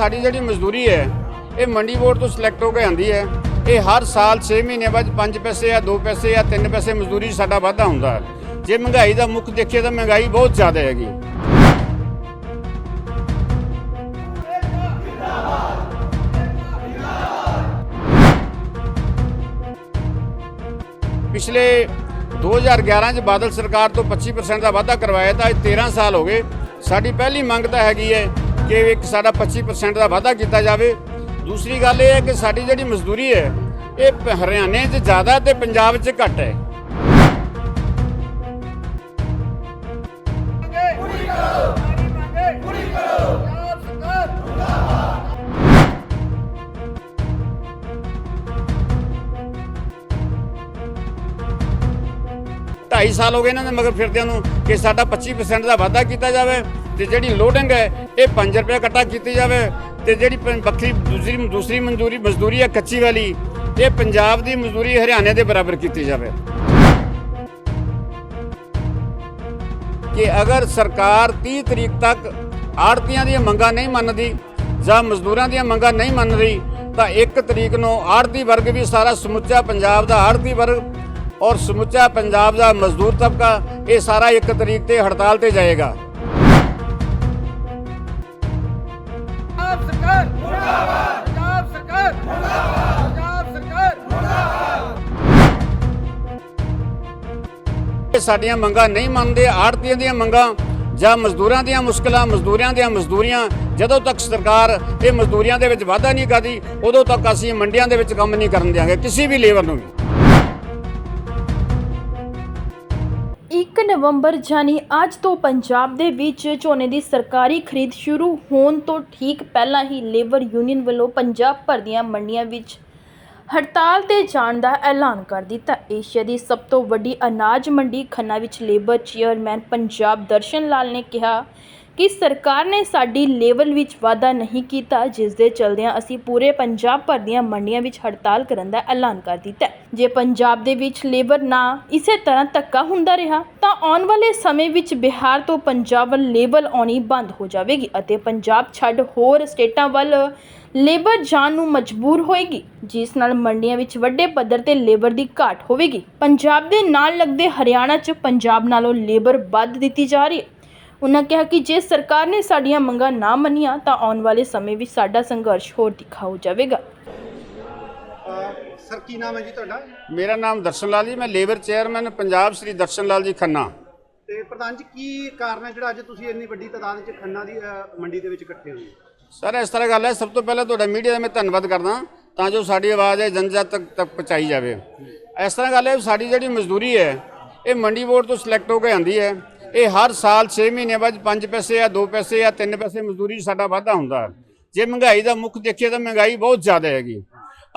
ਸਾਡੀ ਜਿਹੜੀ ਮਜ਼ਦੂਰੀ ਹੈ, ਇਹ ਮੰਡੀ ਬੋਰਡ ਤੋਂ ਸਿਲੈਕਟ ਹੋ ਕੇ ਆਂਦੀ ਹੈ। ਇਹ ਹਰ ਸਾਲ 6 ਮਹੀਨੇ ਬਾਅਦ 5 ਪੈਸੇ ਜਾਂ 2 ਪੈਸੇ ਜਾਂ 3 ਪੈਸੇ ਮਜ਼ਦੂਰੀ ਸਾਡਾ ਵਾਧਾ ਹੁੰਦਾ ਹੈ। ਜੇ ਮਹਿੰਗਾਈ ਦਾ ਮੁੱਖ ਦੇਖੀਏ ਤਾਂ ਮਹਿੰਗਾਈ ਬਹੁਤ ਜ਼ਿਆਦਾ ਹੈਗੀ। ਪਿਛਲੇ 2011 ਚ ਬਾਦਲ ਸਰਕਾਰ ਤੋਂ 25% ਦਾ ਵਾਧਾ ਕਰਵਾਇਆ ਤਾਂ ਅੱਜ 13 ਸਾਲ ਹੋ ਗਏ। ਸਾਡੀ ਪਹਿਲੀ ਮੰਗ ਤਾਂ ਹੈਗੀ ਹੈ ਕਿ ਇੱਕ ਸਾਡਾ 25% ਦਾ ਵਾਧਾ ਕੀਤਾ ਜਾਵੇ। ਦੂਸਰੀ ਗੱਲ ਇਹ ਹੈ ਕਿ ਸਾਡੀ ਜਿਹੜੀ ਮਜ਼ਦੂਰੀ ਹੈ, ਇਹ ਹਰਿਆਣੇ 'ਚ ਜ਼ਿਆਦਾ ਤੇ ਪੰਜਾਬ 'ਚ ਘੱਟ ਹੈ। ਢਾਈ ਸਾਲ ਹੋ ਗਏ ਇਹਨਾਂ ਦੇ ਮਗਰ ਫਿਰਦਿਆਂ ਨੂੰ ਕਿ ਸਾਡਾ 25% ਦਾ ਵਾਧਾ ਕੀਤਾ ਜਾਵੇ। ਤੇ ਜਿਹੜੀ ਲੋਡਿੰਗ ਹੈ, ਇਹ 5 ਰੁਪਏ ਇਕੱਠਾ ਕੀਤੀ ਜਾਵੇ ਤੇ ਜਿਹੜੀ ਵੱਖਰੀ ਦੂਸਰੀ ਦੂਸਰੀ ਮਨਜ਼ੂਰੀ ਮਜ਼ਦੂਰੀ ਹੈ ਕੱਚੀ ਵਾਲੀ, ਇਹ ਪੰਜਾਬ ਦੀ ਮਜ਼ਦੂਰੀ ਹਰਿਆਣੇ ਦੇ ਬਰਾਬਰ ਕੀਤੀ ਜਾਵੇ। ਕਿ ਅਗਰ ਸਰਕਾਰ 30 ਤਰੀਕ ਤੱਕ ਆੜਤੀਆਂ ਦੀਆਂ ਮੰਗਾਂ ਨਹੀਂ ਮੰਨਦੀ ਜਾਂ ਮਜ਼ਦੂਰਾਂ ਦੀਆਂ ਮੰਗਾਂ ਨਹੀਂ ਮੰਨ ਰਹੀ ਤਾਂ 1 ਤਰੀਕ ਨੂੰ ਆੜਤੀ ਵਰਗ ਵੀ ਸਾਰਾ ਸਮੁੱਚਾ ਪੰਜਾਬ ਦਾ ਆੜਤੀ ਵਰਗ ਔਰ ਸਮੁੱਚਾ ਪੰਜਾਬ ਦਾ ਮਜ਼ਦੂਰ ਤਬਕਾ, ਇਹ ਸਾਰਾ 1 ਤਰੀਕ ਤੇ ਹੜਤਾਲ ਤੇ ਜਾਏਗਾ। ਇਹ ਸਾਡੀਆਂ ਮੰਗਾਂ ਨਹੀਂ ਮੰਨਦੇ, ਆੜਤੀਆਂ ਦੀਆਂ ਮੰਗਾਂ ਜਾਂ ਮਜ਼ਦੂਰਾਂ ਦੀਆਂ ਮੁਸ਼ਕਲਾਂ ਮਜ਼ਦੂਰਾਂ ਦੀਆਂ ਮਜ਼ਦੂਰੀਆਂ, ਜਦੋਂ ਤੱਕ ਸਰਕਾਰ ਇਹ ਮਜ਼ਦੂਰੀਆਂ ਦੇ ਵਿੱਚ ਵਾਧਾ ਨਹੀਂ ਕਰਦੀ, ਉਦੋਂ ਤੱਕ ਅਸੀਂ ਮੰਡੀਆਂ ਦੇ ਵਿੱਚ ਕੰਮ ਨਹੀਂ ਕਰਨ ਦਿਆਂਗੇ, ਕਿਸੇ ਵੀ ਲੇਬਰ ਨੂੰ ਵੀ। 1 ਨਵੰਬਰ ਜਾਨੀ ਅੱਜ ਤੋਂ ਪੰਜਾਬ ਦੇ ਵਿੱਚ ਝੋਨੇ ਦੀ ਸਰਕਾਰੀ ਖਰੀਦ ਸ਼ੁਰੂ ਹੋਣ ਤੋਂ ਠੀਕ ਪਹਿਲਾਂ ਹੀ ਲੇਬਰ ਯੂਨੀਅਨ ਵੱਲੋਂ ਪੰਜਾਬ ਭਰ ਦੀਆਂ ਮੰਡੀਆਂ ਵਿੱਚ ਹੜਤਾਲ ਤੇ ਜਾਣ ਦਾ ਐਲਾਨ ਕਰ ਦਿੱਤਾ। ਏਸ਼ੀਆ ਦੀ ਸਭ ਤੋਂ ਵੱਡੀ ਅਨਾਜ ਮੰਡੀ ਖੰਨਾ ਵਿੱਚ ਲੇਬਰ ਚੇਅਰਮੈਨ ਪੰਜਾਬ ਦਰਸ਼ਨ ਲਾਲ ਨੇ ਕਿਹਾ ਕਿ ਸਰਕਾਰ ਨੇ ਸਾਡੀ ਲੈਵਲ ਵਿੱਚ ਵਾਧਾ ਨਹੀਂ ਕੀਤਾ, ਜਿਸ ਦੇ ਚਲਦਿਆਂ ਅਸੀਂ ਪੂਰੇ ਪੰਜਾਬ ਭਰ ਦੀਆਂ ਮੰਡੀਆਂ ਵਿੱਚ ਹੜਤਾਲ ਕਰਨ ਦਾ ਐਲਾਨ ਕਰ ਦਿੱਤਾ ਜੇ ਪੰਜਾਬ ਦੇ ਵਿੱਚ ਲੇਬਰ ਨਾ ਇਸੇ ਤਰ੍ਹਾਂ ਧੱਕਾ ਹੁੰਦਾ ਰਿਹਾ, ਤਾਂ ਆਉਣ ਵਾਲੇ ਸਮੇਂ ਵਿੱਚ ਬਿਹਾਰ ਤੋਂ ਪੰਜਾਬ ਵੱਲ ਲੇਬਰ ਆਉਣੀ ਬੰਦ ਹੋ ਜਾਵੇਗੀ ਅਤੇ ਪੰਜਾਬ ਛੱਡ ਹੋਰ ਸਟੇਟਾਂ ਵੱਲ ਲੇਬਰ ਜਾਣ ਨੂੰ ਮਜਬੂਰ ਹੋਏਗੀ, ਜਿਸ ਨਾਲ ਮੰਡੀਆਂ ਵਿੱਚ ਵੱਡੇ ਪੱਧਰ ਤੇ ਲੇਬਰ ਦੀ ਘਾਟ ਹੋਵੇਗੀ। ਪੰਜਾਬ ਦੇ ਨਾਲ ਲੱਗਦੇ ਹਰਿਆਣਾ 'ਚ ਪੰਜਾਬ ਨਾਲੋਂ ਲੇਬਰ ਵੱਧ ਦਿੱਤੀ ਜਾ ਰਹੀ ਹੈ। ਉਨ੍ਹਾਂ ਕਿਹਾ ਕਿ ਜੇ ਸਰਕਾਰ ਨੇ ਸਾਡੀਆਂ ਮੰਗਾਂ ਨਾ ਮੰਨੀਆਂ ਤਾਂ ਆਉਣ ਵਾਲੇ ਸਮੇਂ ਵਿੱਚ ਸਾਡਾ ਸੰਘਰਸ਼ ਹੋਰ ਤਿੱਖਾ ਹੋ ਜਾਵੇਗਾ। ਅਹ ਸਰ ਕੀ ਨਾਮ ਹੈ ਜੀ ਤੁਹਾਡਾ? ਮੇਰਾ ਨਾਮ ਦਰਸ਼ਨ ਲਾਲ ਜੀ ਮੈਂ ਲੇਬਰ ਚੇਅਰਮੈਨ ਪੰਜਾਬ ਸ੍ਰੀ ਦਰਸ਼ਨ ਲਾਲ ਜੀ ਖੰਨਾ। ਤੇ ਪ੍ਰਧਾਨ ਜੀ ਕੀ ਕਾਰਨ ਹੈ ਜਿਹੜਾ ਅੱਜ ਤੁਸੀਂ ਇੰਨੀ ਵੱਡੀ ਤਾਦਾਦ ਵਿੱਚ ਖੰਨਾ ਦੀ ਅਹ, ਮੰਡੀ ਦੇ ਵਿੱਚ ਇਕੱਠੇ ਹੋਏ ਹੋ? ਸਰ ਇਸ ਤਰ੍ਹਾਂ ਗੱਲ ਹੈ ਸਭ ਤੋਂ ਪਹਿਲਾਂ ਤੁਹਾਡਾ ਮੀਡੀਆ ਦਾ ਮੈਂ ਧੰਨਵਾਦ ਕਰਦਾ ਤਾਂ ਜੋ ਸਾਡੀ ਆਵਾਜ਼ ਹੈ ਜਨਜਨ ਤੱਕ ਤੱਕ ਪਹੁੰਚਾਈ ਜਾਵੇ। ਇਸ ਤਰ੍ਹਾਂ ਗੱਲ ਹੈ ਵੀ ਸਾਡੀ ਜਿਹੜੀ ਮਜ਼ਦੂਰੀ ਹੈ ਇਹ ਮੰਡੀ ਬੋਰਡ ਤੋਂ ਸਿਲੈਕਟ ਹੋ ਕੇ ਆਂਦੀ ਹੈ। ਇਹ ਹਰ ਸਾਲ 6 ਮਹੀਨੇ ਬਾਅਦ 5 ਪੈਸੇ ਜਾਂ 2 ਪੈਸੇ ਜਾਂ 3 ਪੈਸੇ ਮਜ਼ਦੂਰੀ 'ਚ ਸਾਡਾ ਵਾਧਾ ਹੁੰਦਾ। ਜੇ ਮਹਿੰਗਾਈ ਦਾ ਮੁੱਖ ਦੇਖੀਏ ਤਾਂ ਮਹਿੰਗਾਈ ਬਹੁਤ ਜ਼ਿਆਦਾ ਹੈਗੀ।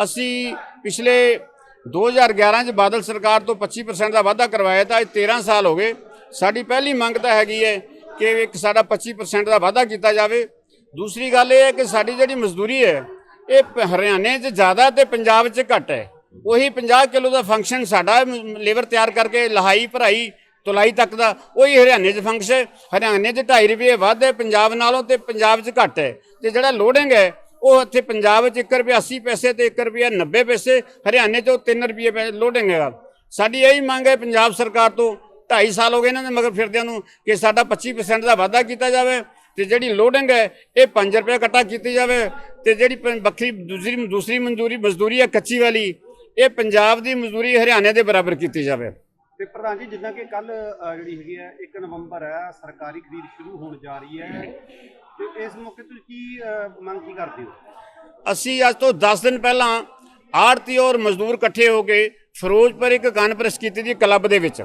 ਅਸੀਂ ਪਿਛਲੇ 2011 ਚ ਬਾਦਲ ਸਰਕਾਰ ਤੋਂ 25% ਦਾ ਵਾਧਾ ਕਰਵਾਇਆ ਤਾਂ ਅੱਜ 13 ਸਾਲ ਹੋ ਗਏ। ਸਾਡੀ ਪਹਿਲੀ ਮੰਗ ਤਾਂ ਹੈਗੀ ਹੈ ਕਿ ਇੱਕ ਸਾਡਾ 25% ਦਾ ਵਾਧਾ ਕੀਤਾ ਜਾਵੇ। ਦੂਸਰੀ ਗੱਲ ਇਹ ਹੈ ਕਿ ਸਾਡੀ ਜਿਹੜੀ ਮਜ਼ਦੂਰੀ ਹੈ, ਇਹ ਪ- ਹਰਿਆਣੇ 'ਚ ਜ਼ਿਆਦਾ ਤੇ ਪੰਜਾਬ 'ਚ ਘੱਟ ਹੈ। ਉਹੀ 50 ਕਿਲੋ ਦਾ ਫੰਕਸ਼ਨ ਸਾਡਾ ਲੇਬਰ ਤਿਆਰ ਕਰਕੇ ਲਹਾਈ ਭਰਾਈ ਤੁਲਾਈ ਤੱਕ ਦਾ, ਉਹੀ ਹਰਿਆਣੇ 'ਚ ਫੰਕਸ਼ ਹੈ। ਹਰਿਆਣੇ 'ਚ 2.5 ਰੁਪਏ ਵੱਧ ਹੈ, ਪੰਜਾਬ ਨਾਲੋਂ ਤੇ ਪੰਜਾਬ 'ਚ ਘੱਟ ਹੈ। ਤੇ ਜਿਹੜਾ ਲੋਡਿੰਗ ਹੈ, ਉਹ ਇੱਥੇ ਪੰਜਾਬ 'ਚ 1 ਰੁਪਿਆ 80 ਪੈਸੇ ਤੇ 1 ਰੁਪਿਆ 90 ਪੈਸੇ, ਹਰਿਆਣੇ 'ਚ ਉਹ 3 ਰੁਪਏ ਪੈ ਲੋਡਿੰਗ ਹੈਗਾ। ਸਾਡੀ ਇਹੀ ਮੰਗ ਹੈ ਪੰਜਾਬ ਸਰਕਾਰ ਤੋਂ 2.5 ਸਾਲ ਹੋ ਗਏ ਇਹਨਾਂ ਦੇ ਮਗਰ ਫਿਰਦਿਆਂ ਨੂੰ, ਕਿ ਸਾਡਾ 25% ਦਾ ਵਾਧਾ ਕੀਤਾ ਜਾਵੇ। ਤੇ ਜਿਹੜੀ ਲੋਡਿੰਗ ਹੈ, ਇਹ 5 ਰੁਪਏ ਇਕੱਠਾ ਕੀਤੀ ਜਾਵੇ। ਤੇ ਜਿਹੜੀ ਪ- ਵੱਖਰੀ ਦੂਸਰੀ ਦੂਸਰੀ ਮਨਜ਼ੂਰੀ, ਮਜ਼ਦੂਰੀ ਹੈ ਕੱਚੀ ਵਾਲੀ, ਇਹ ਪੰਜਾਬ ਦੀ ਮਜ਼ਦੂਰੀ ਹਰਿਆਣੇ ਦੇ ਬਰਾਬਰ ਕੀਤੀ ਜਾਵੇ। ਤੇ ਪ੍ਰਧਾਨ ਜੀ, ਜਿੱਦਾਂ ਕਿ ਕੱਲ ਜਿਹੜੀ ਹੈਗੀ ਹੈ 1 ਨਵੰਬਰ ਹੈ, ਸਰਕਾਰੀ ਖਰੀਦ ਸ਼ੁਰੂ ਹੋਣ ਜਾ ਰਹੀ ਹੈ। ਤੇ ਇਸ ਮੌਕੇ ਤੁਸੀਂ ਕੀ ਮੰਗ ਕੀ ਕਰਦੇ ਹੋ? ਅਸੀਂ ਅੱਜ ਤੋਂ 10 ਦਿਨ ਪਹਿਲਾਂ ਆੜਤੀ ਔਰ ਮਜ਼ਦੂਰ ਇਕੱਠੇ ਹੋ ਕੇ ਫਿਰੋਜ਼ਪੁਰ ਇੱਕ ਕਾਨਫਰੰਸ ਕੀਤੀ ਸੀ ਕਲੱਬ ਦੇ ਵਿੱਚ।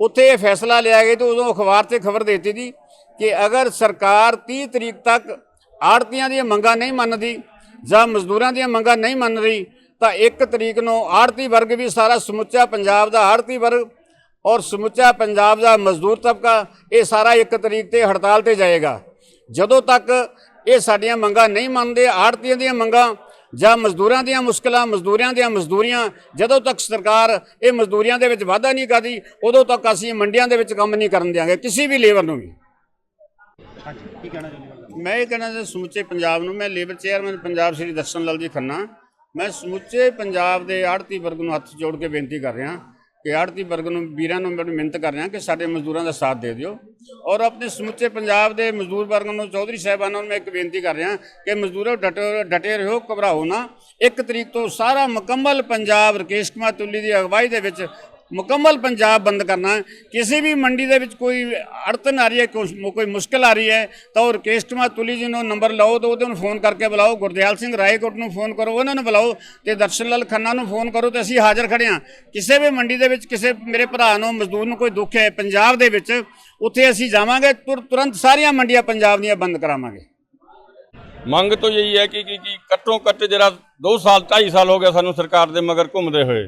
ਉੱਥੇ ਇਹ ਫੈਸਲਾ ਲਿਆ ਗਿਆ ਤੇ ਉਦੋਂ ਅਖਬਾਰ ਤੇ ਖਬਰ ਦਿੱਤੀ ਸੀ ਕਿ ਅਗਰ ਸਰਕਾਰ 30 ਤਰੀਕ ਤੱਕ ਆੜਤੀਆਂ ਦੀਆਂ ਮੰਗਾਂ ਨਹੀਂ ਮੰਨਦੀ ਜਾਂ ਮਜ਼ਦੂਰਾਂ ਦੀਆਂ ਮੰਗਾਂ ਨਹੀਂ ਮੰਨ ਰਹੀ, ਤਾਂ 1 ਤਰੀਕ ਨੂੰ ਆੜਤੀ ਵਰਗ ਵੀ ਸਾਰਾ ਸਮੁੱਚਾ ਪੰਜਾਬ ਦਾ ਆੜਤੀ ਵਰਗ ਔਰ ਸਮੁੱਚਾ ਪੰਜਾਬ ਦਾ ਮਜ਼ਦੂਰ ਤਬਕਾ ਇਹ ਸਾਰਾ ਇੱਕ ਤਰੀਕ ਤੇ ਹੜਤਾਲ ਤੇ ਜਾਏਗਾ। ਜਦੋਂ ਤੱਕ ਇਹ ਸਾਡੀਆਂ ਮੰਗਾਂ ਨਹੀਂ ਮੰਨਦੇ, ਆੜਤੀਆਂ ਦੀਆਂ ਮੰਗਾਂ ਜਾਂ ਮਜ਼ਦੂਰਾਂ ਦੀਆਂ ਮੁਸ਼ਕਲਾਂ, ਮਜ਼ਦੂਰਾਂ ਦੀਆਂ ਮਜ਼ਦੂਰੀਆਂ, ਜਦੋਂ ਤੱਕ ਸਰਕਾਰ ਇਹ ਮਜ਼ਦੂਰੀਆਂ ਦੇ ਵਿੱਚ ਵਾਧਾ ਨਹੀਂ ਕਰਦੀ, ਉਦੋਂ ਤੱਕ ਅਸੀਂ ਮੰਡੀਆਂ ਦੇ ਵਿੱਚ ਕੰਮ ਨਹੀਂ ਕਰਨ ਦਿਆਂਗੇ, ਕਿਸੇ ਵੀ ਲੇਬਰ ਨੂੰ ਵੀ। ਕੀ ਕਹਿਣਾ ਚਾਹੁੰਦੇ ਮੈਂ ਇਹ ਕਹਿਣਾ ਚਾਹੁੰਦਾ ਸਮੁੱਚੇ ਪੰਜਾਬ ਨੂੰ, ਮੈਂ ਲੇਬਰ ਚੇਅਰਮੈਨ ਪੰਜਾਬ ਸ੍ਰੀ ਦਰਸ਼ਨ ਲਾਲ ਜੀ ਖੰਨਾ, ਮੈਂ ਸਮੁੱਚੇ ਪੰਜਾਬ ਦੇ ਆੜਤੀ ਵਰਗ ਨੂੰ ਹੱਥ ਜੋੜ ਕੇ ਬੇਨਤੀ ਕਰ ਰਿਹਾ। ਕਿ ਆੜਤੀ ਵਰਗ ਨੂੰ, ਵੀਰਾਂ ਨੂੰ ਮੈਨੂੰ ਮਿਹਨਤ ਕਰ ਰਿਹਾ ਕਿ ਸਾਡੇ ਮਜ਼ਦੂਰਾਂ ਦਾ ਸਾਥ ਦੇ ਦਿਓ। ਔਰ ਆਪਣੇ ਸਮੁੱਚੇ ਪੰਜਾਬ ਦੇ ਮਜ਼ਦੂਰ ਵਰਗ ਨੂੰ, ਚੌਧਰੀ ਸਾਹਿਬਾਨਾਂ ਨੂੰ ਮੈਂ ਇੱਕ ਬੇਨਤੀ ਕਰ ਰਿਹਾ ਕਿ ਮਜ਼ਦੂਰੋ, ਡਟੇ ਡਟੇ ਰਹੋ, ਘਬਰਾਓ ਨਾ। ਇੱਕ ਤਰੀਕ ਤੋਂ ਸਾਰਾ ਮੁਕੰਮਲ ਪੰਜਾਬ ਰਕੇਸ਼ ਕੁਮਾਰ ਤੁੱਲੀ ਦੀ ਅਗਵਾਈ ਦੇ ਵਿੱਚ ਮੁਕੰਮਲ ਪੰਜਾਬ ਬੰਦ ਕਰਨਾ ਹੈ। ਕਿਸੇ ਵੀ ਮੰਡੀ ਦੇ ਵਿੱਚ ਕੋਈ ਅੜਤਨ ਆ ਰਹੀ ਹੈ ਕੁਛ- ਕੋਈ ਮੁਸ਼ਕਲ ਆ ਰਹੀ ਹੈ, ਤਾਂ ਉਹ ਰਕੇਸ਼ ਕੁਮਾਰ ਤੁਲੀ ਜੀ ਨੂੰ ਨੰਬਰ ਲਓ ਤਾਂ ਉਹਦੇ ਨੂੰ ਫੋਨ ਕਰਕੇ ਬੁਲਾਓ, ਗੁਰਦਿਆਲ ਸਿੰਘ ਰਾਏਕੋਟ ਨੂੰ ਫੋਨ ਕਰੋ, ਉਹਨਾਂ ਨੂੰ ਬੁਲਾਓ ਤੇ ਦਰਸ਼ਨ ਲਾਲ ਖੰਨਾ ਨੂੰ ਫੋਨ ਕਰੋ ਤੇ ਅਸੀਂ ਹਾਜ਼ਰ ਖੜੇ ਹਾਂ ਕਿਸੇ ਵੀ ਮੰਡੀ ਦੇ ਵਿੱਚ ਕਿਸੇ ਮੇਰੇ ਭਰਾ ਨੂੰ, ਮਜ਼ਦੂਰ ਨੂੰ ਕੋਈ ਦੁੱਖ ਹੈ ਪੰਜਾਬ ਦੇ ਵਿੱਚ, ਉੱਥੇ ਅਸੀਂ ਜਾਵਾਂਗੇ, ਤੁਰ- ਤੁਰੰਤ ਸਾਰੀਆਂ ਮੰਡੀਆਂ ਪੰਜਾਬ ਦੀਆਂ ਬੰਦ ਕਰਾਵਾਂਗੇ ਮੰਗ ਤਾਂ ਇਹੀ ਹੈ ਕਿ ਕਿ ਕਿ ਘੱਟੋ ਘੱਟ ਜਿਹੜਾ 2 ਸਾਲ 2.5 ਸਾਲ ਹੋ ਗਿਆ ਸਾਨੂੰ ਸਰਕਾਰ ਦੇ ਮਗਰ ਘੁੰਮਦੇ ਹੋਏ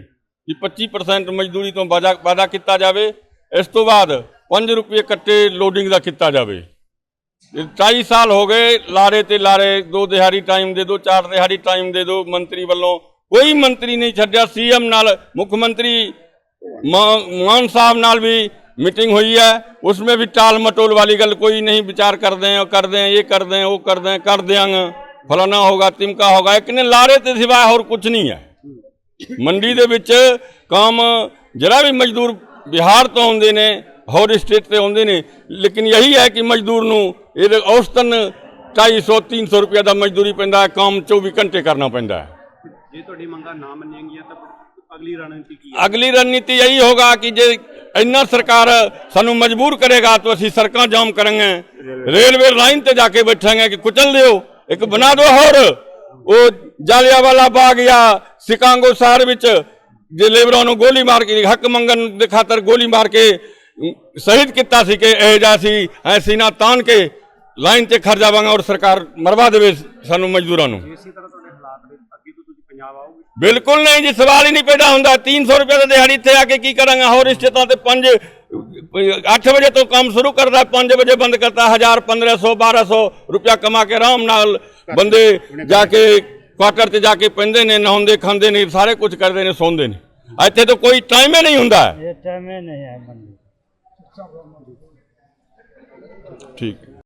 ਕਿ 25% ਮਜ਼ਦੂਰੀ ਤੋਂ ਵਾਅਦਾ ਵਾਅਦਾ ਕੀਤਾ ਜਾਵੇ ਇਸ ਤੋਂ ਬਾਅਦ 5 ਰੁਪਏ ਕੱਟੇ ਲੋਡਿੰਗ ਦਾ ਕੀਤਾ ਜਾਵੇ 2.5 ਸਾਲ ਹੋ ਗਏ ਲਾਰੇ ਤੇ ਲਾਰੇ ਦੋ ਦਿਹਾੜੀ ਟਾਈਮ ਦੇ ਦਿਓ ਚਾਰ ਦਿਹਾੜੀ ਟਾਈਮ ਦੇ ਦਿਓ ਮੰਤਰੀ ਵੱਲੋਂ ਕੋਈ ਮੰਤਰੀ ਨਹੀਂ ਛੱਡਿਆ ਸੀਐਮ ਨਾਲ ਮੁੱਖ ਮੰਤਰੀ मा- मान साहब नाल भी मीटिंग हुई है उसमें भी टाल मटोल वाली गल कोई नहीं विचार कर दें और कर दें ये कर दें वो कर दें कर देंगे फलाना होगा तिमका होगा एक ने लारे ते सिवाय और कुछ नहीं है ਮੰਡੀ ਦੇ ਵਿੱਚ ਕੰਮ ਜਿਹੜਾ ਵੀ ਮਜ਼ਦੂਰ ਬਿਹਾਰ ਤੋਂ ਆਉਂਦੇ ਨੇ ਹੋਰ ਸਟੇਟ ਤੇ ਆਉਂਦੇ ਨੇ ਲੇਕਿਨ ਇਹੀ ਹੈ ਕਿ ਮਜ਼ਦੂਰ ਨੂੰ ਇਹਦੇ ਔਸਤਨ 250 300 ਰੁਪਏ ਦਾ ਮਜ਼ਦੂਰੀ ਪੈਂਦਾ ਹੈ ਕੰਮ 24 ਘੰਟੇ ਕਰਨਾ ਪੈਂਦਾ ਹੈ। ਜੇ ਤੁਹਾਡੀ ਮੰਗਾਂ ਨਾ ਮੰਨੀਆਂ ਤਾਂ ਅਗਲੀ ਰਣਨੀਤੀ ਕੀ ਹੈ? ਅਗਲੀ ਰਣਨੀਤੀ ਇਹੀ ਹੋਗਾ ਕਿ ਜੇ ਇੰਨਾ ਸਰਕਾਰ ਸਾਨੂੰ ਮਜਬੂਰ ਕਰੇਗਾ ਤਾਂ ਅਸੀਂ ਸੜਕਾਂ ਜਾਮ ਕਰਾਂਗੇ ਰੇਲਵੇ ਲਾਈਨ ਤੇ ਜਾ ਕੇ ਬੈਠਾਂਗੇ ਕਿ ਕੁਚਲ ਦਿਓ ਇੱਕ ਬਣਾ ਦਿਓ ਹੋਰ ਉਹ ਜਾਲਿਆਵਾਲਾ ਬਾਗ ਜਾਂ ਸਿਕਾਂਗੋ ਸ਼ਹਿਰ ਵਿੱਚ ਜੇ ਲੇਬਰਾਂ ਨੂੰ ਗੋਲੀ ਮਾਰ ਕੇ ਹੱਕ ਮੰਗਣ ਦੇ ਖਾਤਰ ਗੋਲੀ ਮਾਰ ਕੇ ਸ਼ਹੀਦ ਕੀਤਾ ਸੀ ਕਿ ਇਹ ਜਾ ਸੀ ਐ ਸੀਨਾ ਤਾਨ ਕੇ ਲਾਈਨ ਤੇ ਖੜ ਜਾਵਾਂਗੇ ਔਰ ਸਰਕਾਰ ਮਰਵਾ ਦੇਵੇ ਸਾਨੂੰ ਮਜ਼ਦੂਰਾਂ ਨੂੰ। ਇਸੇ ਤਰ੍ਹਾਂ ਤੁਹਾਡੇ ਹਾਲਾਤ ਦੇ ਅੱਗੇ ਤੋਂ ਤੁਸੀਂ ਪੰਜਾਬ ਆਓਗੇ? ਬਿਲਕੁਲ ਨਹੀਂ ਜੀ ਸਵਾਲ ਹੀ ਨਹੀਂ ਪੈਦਾ ਹੁੰਦਾ। 300 ਰੁਪਏ ਦਾ ਦਿਹਾੜੀ ਇੱਥੇ ਆ ਕੇ ਕੀ ਕਰਾਂਗਾ? ਹੋਰ ਰਿਸ਼ਤੇਦਾਰਾਂ ਤੇ 5 8 ਵਜੇ ਤੋਂ ਕੰਮ ਸ਼ੁਰੂ ਕਰਦਾ 5 ਵਜੇ ਬੰਦ ਕਰਦਾ 1000 1500 1200 ਰੁਪਇਆ ਕਮਾ ਕੇ ਆਰਾਮ ਨਾਲ ਬੰਦੇ ਜਾ ਕੇ ਕੁਆਟਰ ਤੇ ਜਾ ਕੇ ਪੈਂਦੇ ਨੇ ਨਹਾਉਂਦੇ ਖਾਂਦੇ ਨੇ ਸਾਰੇ ਕੁਝ ਕਰਦੇ ਨੇ ਸੌਂਦੇ ਨੇ। ਇੱਥੇ ਤਾਂ ਕੋਈ ਟਾਈਮ ਹੀ ਨਹੀਂ ਹੁੰਦਾ। ਇਹ ਟਾਈਮ ਹੀ ਨਹੀਂ ਹੈ ਠੀਕ।